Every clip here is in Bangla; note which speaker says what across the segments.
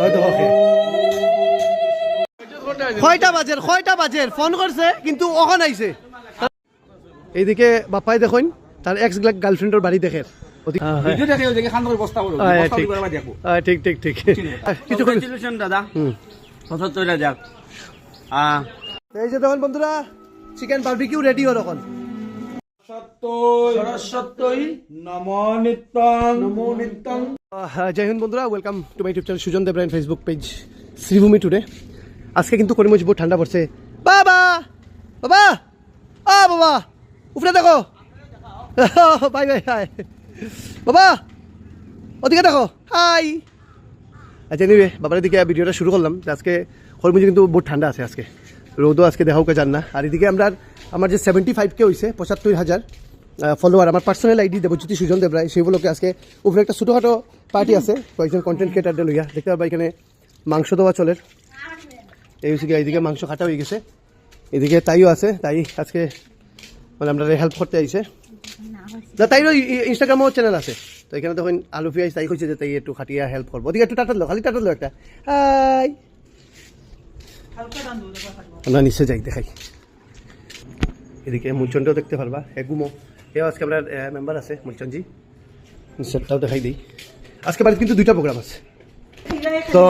Speaker 1: হয়তো ওকে কয়টা বাজের কয়টা বাজের ফোন করছে কিন্তু ওখান আইছে। এইদিকে বাপাই দেখুন তার এক্স গার্লফ্রেন্ডের বাড়ি দেখে। ওদি- হ্যাঁ, হ্যাঁ।
Speaker 2: ভিডিও দেখে ওই খান করে বস্তা করো
Speaker 1: হ্যাঁ,
Speaker 2: বস্তা
Speaker 1: ঠিক।
Speaker 2: করে আবার দেখো।
Speaker 1: হ্যাঁ, ঠিক ঠিক ঠিক। কিছু
Speaker 2: দাদা।
Speaker 1: হুম।
Speaker 2: পঁচাত্তর হাজার আহ।
Speaker 1: এই যে দেখুন বন্ধুরা চিকেন বারবিকিউ রেডি হল এখন
Speaker 2: সরস্বতী নম নিত্যং। নমো নিত্যং।
Speaker 1: জয় হিন্দ বন্ধুরা welcome to my YouTube channel Sujan Debrayan Facebook page Shribhumi today আজকে কিন্তু করিমগঞ্জ বহুত ঠান্ডা পড়ছে। বাবা! বাবা! আ, বাবা! উপরে দেখো। বাই বাই হাই বাবা! ওদিকে দেখো। হাই! আচ্ছা নিবে বাবার দিকে ভিডিওটা শুরু করলাম আজকে করিমগঞ্জ কিন্তু বহুত ঠান্ডা আছে আজকে। রোদও আজকে দেখাও যান না। আর এদিকে আমরা, আমার যে সেভেন্টি ফাইভ কে হয়েছে পঁচাত্তর হাজার। ফলোয়ার আমার পার্সোনাল আইডি দেবজ্যোতি সুজন দেবরায় সেইগুলোকে আজকে উপরে একটা ছোটোখাটো পার্টি আছে, কয়েকজন কন্টেন্ট ক্রিয়েটারদের লইয়া। দেখতে পাবা এখানে মাংস দেওয়া চলের এই হচ্ছে এইদিকে মাংস কাটা হয়ে গেছে। এদিকে তাইও আছে, তাই আজকে মানে আমরা হেল্প করতে আইছে। না, তাইরও ইনস্টাগ্রামও চ্যানেল আছে। তো এখানে তখন আলু, পিঁয়াজ, তাই কইছে যে তাই একটু খাটিয়া হেল্প করব। ওদিকে একটু টাটালো খালি টাটালো একটা। হাই! আমরা নিচে যাই, দেখাই। এদিকে মুলচনটাও দেখতে পারবা, এগুমো। এও আজকে আমরা মেম্বার আছে মুলচনজি নিচেরটাও দেখাই দিই। আজকে বাড়িতে কিন্তু দুইটা প্রোগ্রাম আছে। তো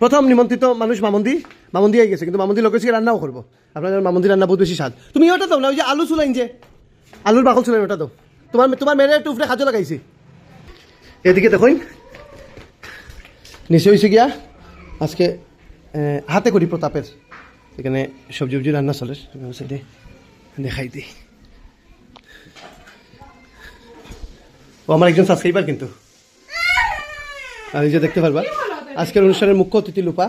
Speaker 1: প্রথম নিমন্ত্রিত মানুষ মামন্দি। মামন্দি আই গেছে কিন্তু মামন্দি লোকের রান্নাও করব। আপনাদের মামন্দি রান্না বহুত বেশি স্বাদ। তুমি ওটা দাও না ওই যে আলু চুলাইন যে আলুর বাকল চুলাইন ওটা দাও। তোমার তোমার মেরে একটু উপরে খাজো লাগাইছি। এদিকে দেখুন। নিচে হয়েছে গিয়া। আজকে হাতে করি প্রতাপের এখানে সবজি উবজি রান্না চলে দেখাই দিই ও আমার একজন সাবস্ক্রাইবার কিন্তু। এই যে দেখতে পারবা, আজকের অনুষ্ঠানের মুখ্য অতিথি লুপা,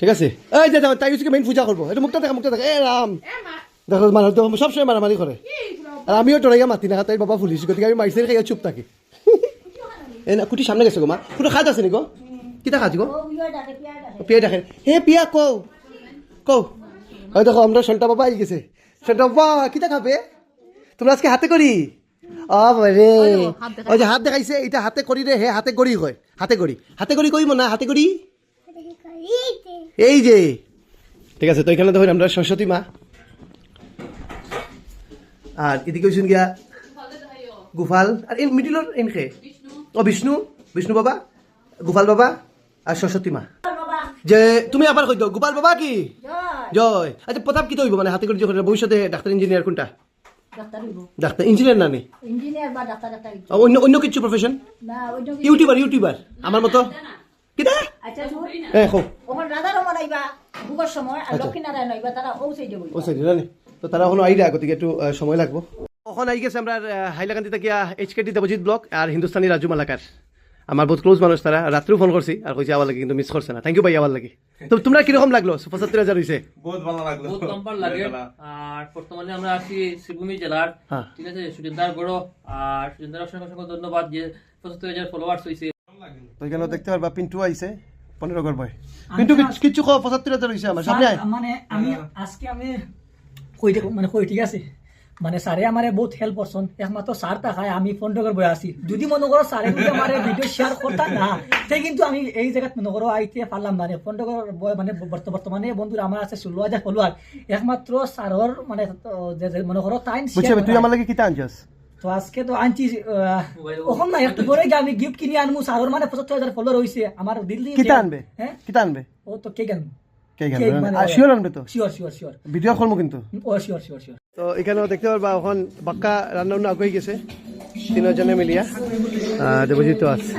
Speaker 1: ঠিক আছে? এই যে তাই হচ্ছে মেইন পূজা করব। এটা মুখটা দেখা মুখটা দেখা। এ রাম! দেখো মানুষ তো সবসময় মারামারি করে। আর আমিও টরাইয়া মাতি না, তাই বাবা ফুলিছি গতিকে আমি মাইসের খাইয়া চুপ থাকি। এ না, কুটি সামনে গেছে গো, মা। কুটো খাত আছে নি গো? কিতা খাচ্ছি গো? পিয়া দেখেন হে, পিয়া, কও। কও। ওই দেখো, আমরা সন্টা বাবা আই গেছে। সন্টা বাবা, কিতা খাবে? তোমরা আজকে হাতে করি? অ রে ওই যে হাত দেখাইছে এটা হাতে করি রে হে হাতে করি কয় হাতে করি হাতে করি কইব না হাতে করি এই যে। ঠিক আছে তো এখানে দেখুন আমরা সরস্বতী মা। আর এদিকে হইছেন গিয়া গোপাল আর এই মিডিলর এনখে ও বিষ্ণু বিষ্ণু বাবা গোপাল বাবা আর সরস্বতী মা। যে তুমি আবার কই দাও গোপাল বাবা কি? জয়। আচ্ছা প্রতাপ কি তৈব মানে হাতে করে যখন ভবিষ্যতে ডাক্তার ইঞ্জিনিয়ার কোনটা?
Speaker 3: ডাক্তার
Speaker 1: ইঞ্জিনিয়ার না নি?
Speaker 3: ইঞ্জিনিয়ার বা ডাক্তার ডাক্তার
Speaker 1: অন্য অন্য কিছু প্রফেশন
Speaker 3: না কি-
Speaker 1: ইউটিউবার ইউটিউবার আমার মতো। কিটা
Speaker 3: আচ্ছা
Speaker 1: হ্যাঁ খো।
Speaker 3: ওখানে রাধা রমন আইবা ভোগের সময় আর। লক্ষ্মীনারায়ণ আইবা তারা ও সাইডে বইবা
Speaker 1: ও সাইড জানি? তো তারা এখনও আইরা গতিকে একটু সময় লাগবো। ওখানে আই গেছে আমরা হাইলাকান্দি থেকে H K T Debjit block আর হিন্দুস্তানি রাজু মালাকার আমার বহুত ক্লোজ মানুষ তারা রাত্রেও ফোন করছি আর কইছে আবার লাগে কিন্তু মিস করছে না। থ্যাংক ইউ ভাই আবার লাগে। তো তোমরা কীরকম লাগল? পঁচাত্তর হাজার হয়েছে
Speaker 2: বহুত ভালো লাগল
Speaker 4: বহুত নাম্বার লাগে। আর বর্তমানে আমরা আছি শ্রীভূমি জেলার।
Speaker 1: হ্যাঁ।
Speaker 4: ঠিক আছে সুজিন্দার গড়। আর সুজিন্দার অসংখ্য অসংখ্য ধন্যবাদ যে পঁচাত্তর হাজার ফলোয়ার্স হয়েছে
Speaker 1: তো এখানে দেখতে পারবা পিন্টু আইছে পনেরো ঘর বয়। পিন্টু কিচ্ছু- কিচ্ছু কো পঁচাত্তর হাজার হয়েছে আমার সামনে
Speaker 5: মানে আমি আজকে আমি কই দেখো মানে কই ঠিক আছে? মানে স্যারে আমারে বহুত হেল্প করছেন একমাত্র স্যার তাকায় আমি ফোন করে বয়ে আছি। যদি মনে করো স্যারে যদি আমার ভিডিও শেয়ার করতাম না। তাই কিন্তু আমি এই জায়গাত মনে করো আইতে পারলাম না ফোন করে মানে বর্তমানে বন্ধুরা আমার আছে ষোলো হাজার ফলোয়ার একমাত্র স্যারর মানে মনে করো টাইম
Speaker 1: তুই আমার লাগে কিতা আনছস
Speaker 5: তো আজকে তো আনছি ওখান না একটু পরে আমি গিফট কিনে আনব স্যারর মানে পঁচাত্তর হাজার ফলোয়ার হয়েছে আমার দিল্লি
Speaker 1: কিতা আনবে?
Speaker 5: হ্যাঁ
Speaker 1: কিতা আনবে?
Speaker 5: ও তো কেক আনব?
Speaker 1: কে
Speaker 5: কেক
Speaker 1: আর শিওর আনবে তো?
Speaker 5: শিওর শিওর শিওর
Speaker 1: ভিডিও করব কিন্তু।
Speaker 5: ও শিওর শিওর শিওর
Speaker 1: তো এখানেও দেখতে পারবা এখন বাক্কা রান্না বান্না আগুয়ে গেছে তিনজনে মিলিয়া। দেবজিৎ তো আছে।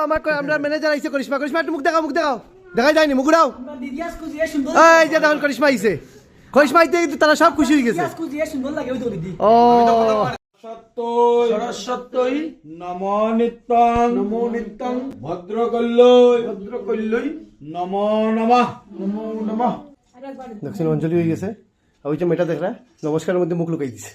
Speaker 1: আমার কই- আমরা ম্যানেজার আইছে করিশ্মা করিশ্মা একটু মুখ দেখাও মুখ দেখাও। দেখাই যায়নি মুখ উড়াও এই যে তখন করিশ্মা আইছে করিশ্মা আইতে কিন্তু তারা সব খুশি হয়ে গেছে ও।
Speaker 2: সরস্বতী নম নিত্যং নমো নিত্যং ভদ্রকল্যই ভদ্রকল্যই নম নমঃ। নমো নমঃ।
Speaker 1: দক্ষিণ অঞ্জলি হয়ে গেছে। আর ওই যে মেয়েটা দেখরা নমস্কারের মধ্যে মুখ লুকাই দিছে।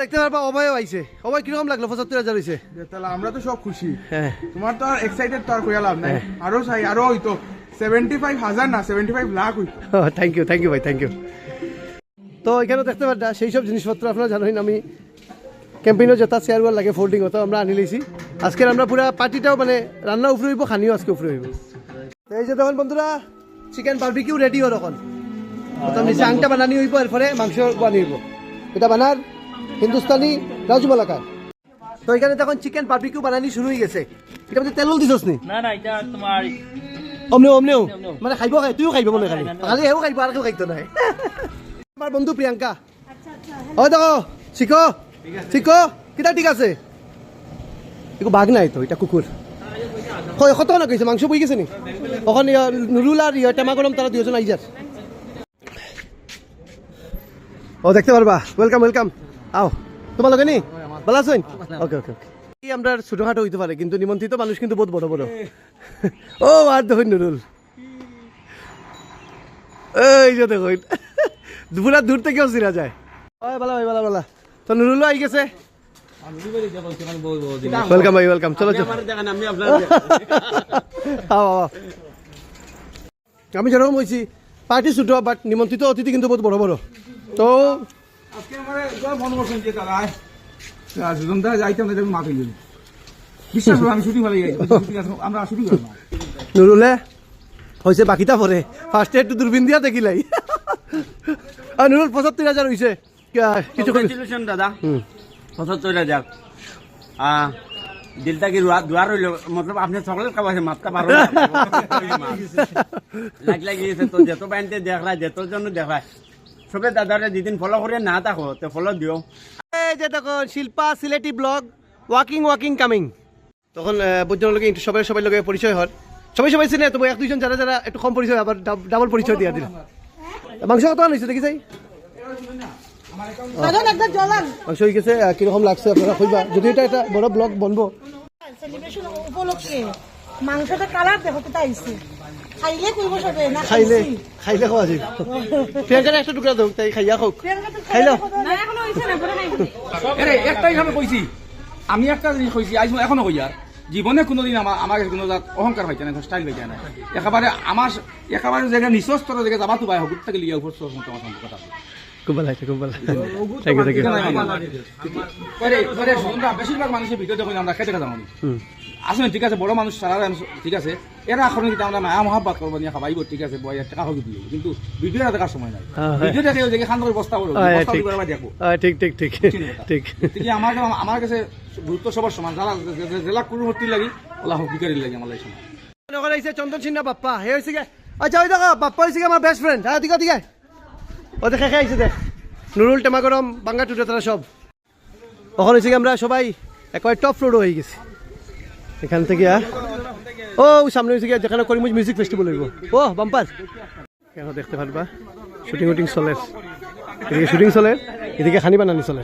Speaker 1: দেখতে পারবা অভয় আইছে। অভয় কীরকম লাগল? পঁচাত্তর হাজার হয়েছে
Speaker 6: তাহলে আমরা তো সব খুশি।
Speaker 1: হ্যাঁ।
Speaker 6: তোমার তো আর এক্সাইটেড তো আর কইয়া লাভ নাই। আরও চাই আরও হইতো। সেভেন্টি ফাইভ হাজার না সেভেন্টি ফাইভ লাখ হইতো।
Speaker 1: থ্যাংক ইউ থ্যাংক ইউ ভাই থ্যাংক ইউ তো এখানে দেখতে পারটা সেই সব জিনিসপত্র আপনারা জানেন আমি ক্যাম্পেইনও যেটা চেয়ারওয়াল লাগে ফোল্ডিং তো আমরা আনি লইছি আজকের আমরা পুরা পার্টিটাও মানে রান্না উফরে হইব খানিও আজকে উফরে হইব। তো এই যে তখন বন্ধুরা চিকেন বারবিকিউ রেডি হো তখন প্রথম নিচে আংটা বানানি হইব এরপরে মাংস বানি হইব। এটা বানার হিন্দুস্তানি রাজমালাকার তো এখানে তখন চিকেন বারবিকিউ বানানি শুরু হয়ে গেছে। এটা মধ্যে তেলও দিছস নি?
Speaker 4: না না এটা তোমার
Speaker 1: অমনেও অমনেও?
Speaker 4: অমনেও।
Speaker 1: মানে খাইব খাই তুইও খাইব মনে খালি। খালি এও খাইব আর কেউ খাইতো নাই আমার বন্ধু প্রিয়াঙ্কা। ও দেখো শিখো শিখো কিটা ঠিক আছে? একো বাঘ নাই তো এটা কুকুর কত না কইছে মাংস বই গেছে নি? ওখানে নুরুল আর টেমা গরম তারা দুজন আইজার ও দেখতে পারবা ওয়েলকাম ওয়েলকাম আও তোমার লগে নি ভালো আছেন ওকে ওকে ওকে আমরা ছোটখাটো হইতে পারে কিন্তু নিমন্ত্রিত মানুষ কিন্তু বহুত বড় বড়। ও আর দেখুন নুরুল এই যে দেখুন পুরা দূর থেকেও চিনা যায়। ওই বালা ভাই বালা বালা। তো নুরুলও আই গেছে? ওয়েলকাম ভাই ওয়েলকাম চলো চলো। আমি যেরকম হয়েছি পার্টি ছোট বাট নিমন্ত্রিত অতিথি কিন্তু বহুত বড় বড়। তো
Speaker 6: আজকে আমার মনে করছেন যে তারা সুজন দা যাইতাম না মাফ হয়ে বিশ্বাস আমি শুটিং ভালো যাই আমরা শুটিং করব
Speaker 1: নুরুলে হয়েছে বাকিটা পরে। ফার্স্টে একটু দূরবীন দিয়া দেখিলাই। আর নুরুল পঁচাত্তর হাজার হয়েছে কিছু
Speaker 7: দাদা। পঁচাত্তর হাজার। দিলটা কি রুয়া দুয়ার হইল? মতলব আপনি চকলেট খাওয়াছে মাপটা পারো। লাগ লাগিয়েছে তো যেত বাইনতে দেখলাই যেত জন্য দেখলাই সবে দাদারে যেদিন ফলো করে না থাকো তো ফলো দিও।
Speaker 1: এই যে তখন Shilpa Sylheti blog walking walking coming তখন বুঝজনলোকে একটু সবাই সবাই লগে পরিচয় হর সবাই সবাই চিনে তবু এক দুইজন যারা যারা একটু কম পরিচয় আবার ডাবল পরিচয় দিয়া দিল। মাংস কত আনিছে দেখি মাংস হয়ে গেছে কীরকম লাগছে আপনারা কইবা যদি এটা একটা বড় ব্লগ বনবো।
Speaker 8: উপলক্ষে মাংসটা কালার দেখো আইছে খাইলে কইব সবে না
Speaker 1: খাইলে
Speaker 8: খাইছি।
Speaker 1: খাইলে খাওয়া যায় প্রিয়াঙ্কার একটা টুকরা দেখ তাই খাইয়া
Speaker 8: তো
Speaker 1: খাইলো।
Speaker 8: না এখনও হইছে না পরে খাইছি
Speaker 6: আরে একটাই ভাবে কইছি আমি একটা জিনিস কইছি আজ এখনও কই আর জীবনে কোনোদিন আমার আমার কাছে কোনো জাত অহংকার হইতে না স্টাইল হইতে না একেবারে আমার একেবারে জায়গা নিঃস্বস্তর জায়গা যাবা তো ভাই হগুত থেকে লিয়া উপর মতো আমার কথা
Speaker 1: খুব ভালো লাগছে খুব ভালো থ্যাংক ইউ ইউ
Speaker 6: বেশিরভাগ মানুষের ভিডিও দেখুন আমরা খেতে খেতে মানি আসলে ঠিক আছে বড় মানুষ সারা ঠিক আছে। এরা এখন কিন্তু আমরা মায়া মহাব্বাত করব নিয়ে খাবাইব ঠিক আছে বয় টাকা হোক দিয়ে কিন্তু ভিডিও দেখার সময় নাই। ভিডিও দেখে ওই জায়গায় খান করে বস্তা করব দেখো
Speaker 1: ঠিক। ঠিক ঠিক ঠিক।
Speaker 6: ঠিক আমার আমার কাছে গুরুত্ব সবার সমান। যারা জেলা কুরুমূর্তি লাগি ওলা হকিকারি লাগে আমার সময়
Speaker 1: চন্দন সিন্হা বাপ্পা, হে গে আচ্ছা ওই দেখো বাপ্পা গে আমার বেস্ট ফ্রেন্ড হ্যাঁ দিকে দিকে ও, দেখে খেয়ে আহিছে দেখ নুরুল, টেমাগরম বাঙ্গা টুটে তারা সব। ওখানে হয়েছে আমরা সবাই একেবারে টপ ফ্লোরও হয়ে গেছি। এখান থেকে ও, সামনে হয়েছে যেখানে করিমুজ মিউজিক ফেস্টিভ্যাল হইব। ও, বাম্পার। কেন দেখতে পারবা? শুটিং উটিং চলে। এদিকে শুটিং চলে, এদিকে খানি বানানি চলে।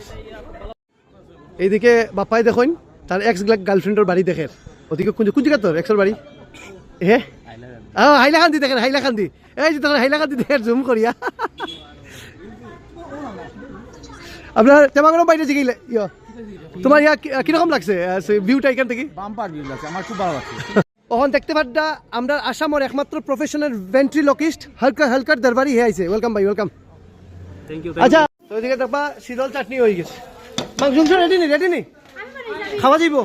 Speaker 1: এইদিকে বাপ্পাই দেখুন তার এক্স গার্লফ্রেন্ডের বাড়ি দেখে। ওদিকে কোন কোন জায়গা তোর এক্সের বাড়ি? হে? ও হাইলাকান্দি দেখেন হাইলাকান্দি। এই যে তখন হাইলাকান্দি দেখেন জুম করিয়া আপনার তেমাগরম বাইরে যে গেলে ইয় তোমার ইয়া কি- কীরকম লাগছে? ভিউটা এখান থেকে?
Speaker 6: বাম্পার ভিউ লাগছে আমার খুব ভালো লাগছে।
Speaker 1: ওখান দেখতে পাড্ডা আমরা আসামের একমাত্র প্রফেশনাল ভেন্ট্রিলকিস্ট হালকা হালকার দরবারি হে আইছে ওয়েলকাম ভাই ওয়েলকাম আচ্ছা তো ওইদিকে দেখবা শীতল চাটনি হয়ে গেছে। মাংস রেডি নি? রেডি নি? খাওয়া যাইব।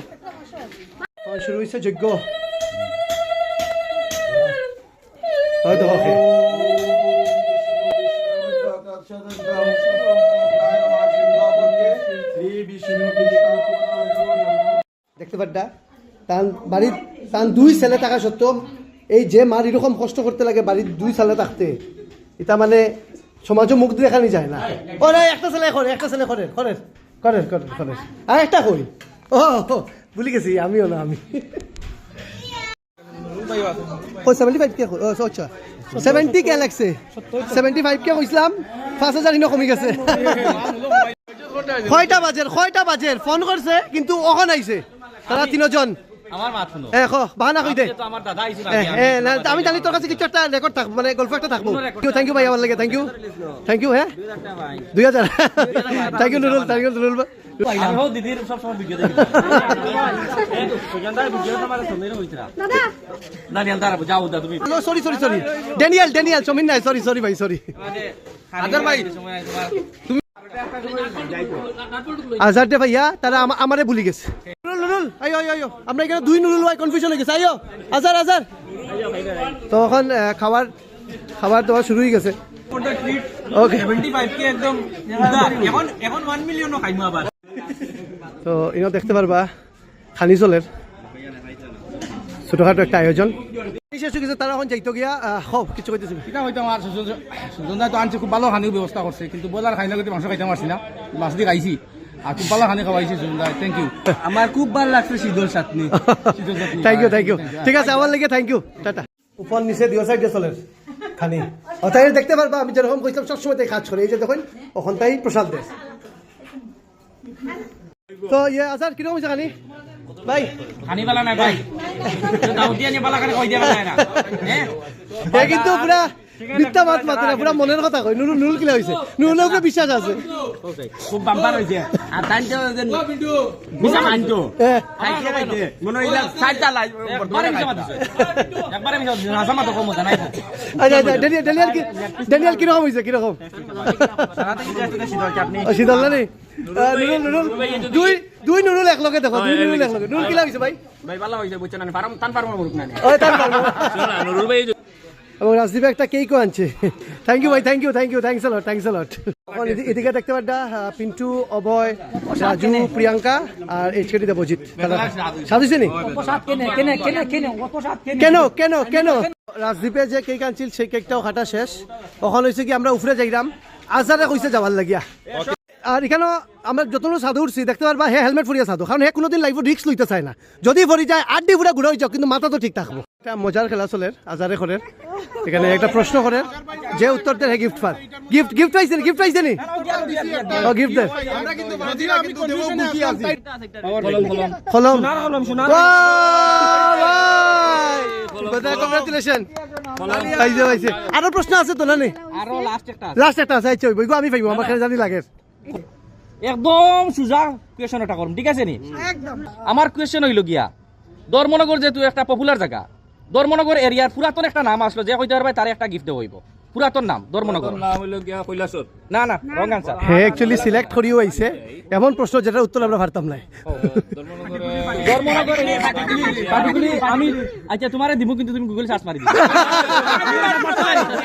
Speaker 1: শুরু হয়েছে যজ্ঞ দেখতে পাড্ডা তান বাড়ির তান দুই ছেলে থাকা সত্ত্বেও এই যে মার এরকম কষ্ট করতে লাগে বাড়ির দুই ছেলে থাকতে এটা মানে সমাজও মুখ দেখানি যায় না। ও না একটা ছেলে করে একটা ছেলে করে করে করে করেন করেন। আর একটা কই? ও ও, ভুলে গেছি আমিও না আমি। ও সেভেন্টি ফাইভ কে ও আচ্ছা। সেভেন্টি কে লাগছে? সেভেন্টি ফাইভ কে কইছিলাম? পাঁচ হাজার ইনো কমি গেছে। কয়টা বাজের কয়টা বাজের। ফোন করছে কিন্তু অখন আইছে তারা তিনজন।
Speaker 4: আমার মাত শুনো।
Speaker 1: এ বাহানা কই দে?
Speaker 4: তো আমার দাদা আইছিল
Speaker 1: এ, এ, না, আমি জানি তোর কাছে কিছু একটা রেকর্ড থাক মানে গল্প একটা থাকব। থ্যাংক ইউ ভাই আমার লাগে থ্যাংক ইউ থ্যাংক ইউ হ্যাঁ? দুই হাজার thank you Nurul thank you Nurul
Speaker 4: আমি হোক দিদির সব সময় ভিডিও দেখি সুজানদার ভিডিও তোমার সময় হইছিল
Speaker 8: দাদা।
Speaker 4: না নিয়াল তারা যাও দা তুমি।
Speaker 1: Sorry sorry sorry Daniel Daniel chowmein নাই সরি সরি ভাই সরি
Speaker 4: মানে
Speaker 6: আদার ভাই।
Speaker 4: সময় তোমার
Speaker 1: আজার দে ভাইয়া তারা আমারে ভুলি গেছে। নুরুল আইও আইও আইও আমরা এখানে দুই নুরুল ভাই কনফিউশন হয়ে গেছে আইও আজার আজার তো এখন খাবার খাবার দেওয়া শুরু হয়ে গেছে তো ইনো দেখতে পারবা খানি চলের ছোটখাটো একটা আয়োজন শেষ হয়ে গেছে তারা এখন যাইতো গিয়া আহ, হব কিছু কইতেছি
Speaker 6: এটা হয়তো আমার সুজন- তো আনছে খুব ভালো খানির ব্যবস্থা করছে কিন্তু বলার খাই না মাংস খাইতে পারছি না মাছ দিয়ে খাইছি খুব ভালো খানি খাওয়াইছি সুজনদা থ্যাংক ইউ
Speaker 7: আমার খুব ভালো লাগছে শীতল চাটনি।
Speaker 1: থ্যাংক ইউ থ্যাংক ইউ ঠিক আছে আমার লেগে থ্যাংক ইউ টাটা। উপর নিচে দুই সাইডে চলের খানি। দেখতে পারবা আমি যেরকম কইছিলাম সবসময় তাই কাজ করে। এই যে দেখুন ওখান তাই প্রসাদ দেয়। তো ইয়ে আসার কীরকম হয়েছে খানি? ভাই।
Speaker 6: খানি বালা নাই ভাই। দাউদি আনি বালা খানি কই দেবা না। হ্যাঁ?
Speaker 1: কিন্তু পুরা মিথ্যা মাত মাতে না পুরা মনের কথা কই নুরুল নুরুল কিলা হয়েছে নুরুলের উপরে বিশ্বাস আছে।
Speaker 7: খুব বাম্পার হয়েছে আর তাই মিশা মানতো
Speaker 1: এ,
Speaker 7: খাইতে খাইতে মনে হইলা চারটা লাই
Speaker 6: একবারে মিছা মাতিছে। একবারে মিছা মাতিছে। রাজা মাতো কম জানাই
Speaker 1: আচ্ছা, আচ্ছা, ড্যানিয়েল ড্যানিয়েল কি ড্যানিয়েল কীরকম হয়েছে কীরকম? ও, শীতল না নি? নুরুল নুরুল দুই দুই নুরুল একলগে দেখো দুই নুরুল একলগে। নুরুল কিলা হয়েছে ভাই?
Speaker 6: ভাই ভালো হইছে বুঝছেন না পারম তান পারম বলুক না
Speaker 1: ওই তার পারব। এবং রাজদীপ একটা কেকও আনছে। থ্যাংক ইউ ভাই thank you thank you thanks lot thanks lot এদিকে দেখতে পাড্ডা পিন্টু অভয় রাজু প্রিয়াঙ্কা আর এইচকেটি দেবজিৎ সাজিছে নি
Speaker 5: প্রসাদ কেনে কেনে কেনে কেনে প্রসাদ কেন।
Speaker 1: কেন কেন রাজদীপে যে কেক আনছিল সেই কেকটাও কাটা শেষ। তখন হয়েছে কি আমরা উফরে যাইরাম। আজারে কইছে যাবার লাগিয়া। আর এখানে আমরা যতগুলো সাধু উঠছি দেখতে পারবা হে হেলমেট ফুরিয়া সাধু। কারণ হে কোনোদিন লাইফ রিক্স লইতে চায় না। যদি ফরি যায় আট দি ফুরা ঘুরে যাও কিন্তু মাথা তো ঠিক থাকব। একটা মজার খেলা চলের আজারে করের এখানে একটা প্রশ্ন করের যে উত্তর দেয় হে গিফট পার গিফট গিফট পাইছে গিফট পাইছে নি? ও গিফট দে কলম কংগ্রাচুলেশন পাইছে পাইছে। আরও প্রশ্ন আছে তো না
Speaker 6: লাস্ট একটা
Speaker 1: লাস্ট একটা আছে আচ্ছা আমি পাইবো আমার জানি লাগে।
Speaker 6: একদম সোজা কুয়েশন এটা করম ঠিক আছে নি? আমার কুয়েশন হইল গিয়া ধর্মনগর যেহেতু একটা পপুলার জায়গা ধর্মনগর এরিয়ার পুরাতন একটা নাম আসলো যে কইতে পারবে তার একটা গিফট হইব। পুরাতন নাম ধর্মনগর নাম হইল গিয়া কৈলাসর না না রং আনসার
Speaker 1: হে অ্যাকচুয়ালি সিলেক্ট করিও আইছে। এমন প্রশ্ন যেটার উত্তর আমরা পারতাম না।
Speaker 6: ধর্মনগর পাটিগুলি আমি আচ্ছা তোমারে দিব কিন্তু তুমি গুগল সার্চ মারি দিবা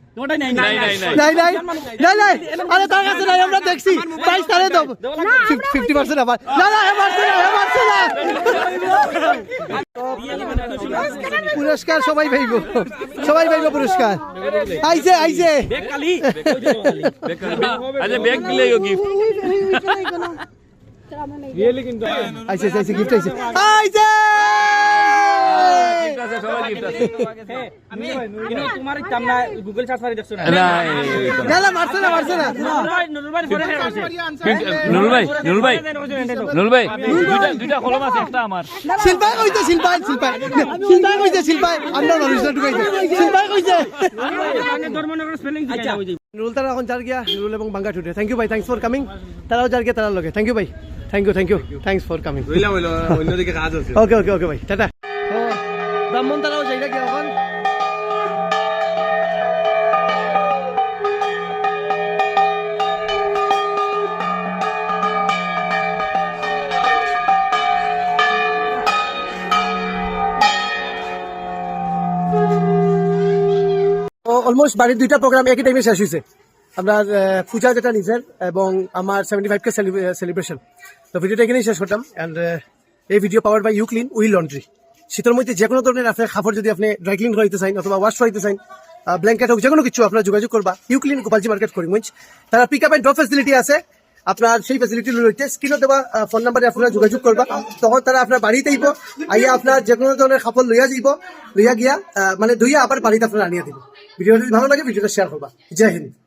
Speaker 6: তোমারটাই নাই নাই নাই
Speaker 1: নাই নাই নাই। নাই। আরে তার কাছে নাই আমরা দেখছি। প্রাইস তারে দাও ফিফটি পার্সেন্ট আবার। না না হে না হে না। পুরস্কার সবাই পাইব। সবাই পাইব পুরস্কার। আইছে আইছে আইছে আইছে গিফট আইছে আইছে
Speaker 6: আমি কিন্তু তোমার ইচ্ছা না গুগল সার্চ মারি দেখছ না
Speaker 1: না না মারছে না মারছে না
Speaker 6: নুরুলভাই পরে হয়েছে
Speaker 4: নুরুল
Speaker 1: আচ্ছা তারা এখন যার গিয়া এবং বাঙ্গা টুডে থ্যাংক ইউ ভাই থ্যাংকস ফর কামিং তারাও যার গিয়া তারার লগে থ্যাংক ইউ ভাই thank you thank you thanks for coming
Speaker 7: অন্যদিকে কাজ আছে
Speaker 1: ওকে ওকে ওকে ভাই টাটা ব্রাহ্মণ যাইরা গিয়া এখন? অলমোস্ট বাড়ির দুইটা প্রোগ্রাম একই টাইমে শেষ হয়েছে আপনার পূজা যেটা নিজের এবং আমার সেভেন্টি ফাইভ কে সেলিব্রেশন তো ভিডিওটা এখানেই শেষ করতাম। অ্যান্ড এই video power by UClean will laundry. শীতের মধ্যে যে কোনো ধরনের আপনার খাবার যদি আপনি ড্রাই ক্লিন করাইতে চান অথবা ওয়াশ করাইতে চান ব্ল্যাঙ্কেট হোক যে কোনো কিছু আপনার যোগাযোগ করবা। UClean Gopalji market Karimganj. তারা pick up and drop facility আছে। আপনার সেই ফেসিলিটি রয়েছে। স্ক্রিনে দেওয়া ফোন নাম্বারে আপনারা যোগাযোগ করবা। তখন তারা আপনার বাড়িতে আইব, আইয়া আপনার যে কোনো ধরনের খাবার লইয়া যাইব। লইয়া গিয়া মানে ধুইয়া আবার বাড়িতে আপনারা আনিয়া দিব। ভিডিওটা যদি ভালো লাগে, ভিডিওটা শেয়ার করবা। জয় হিন্দ।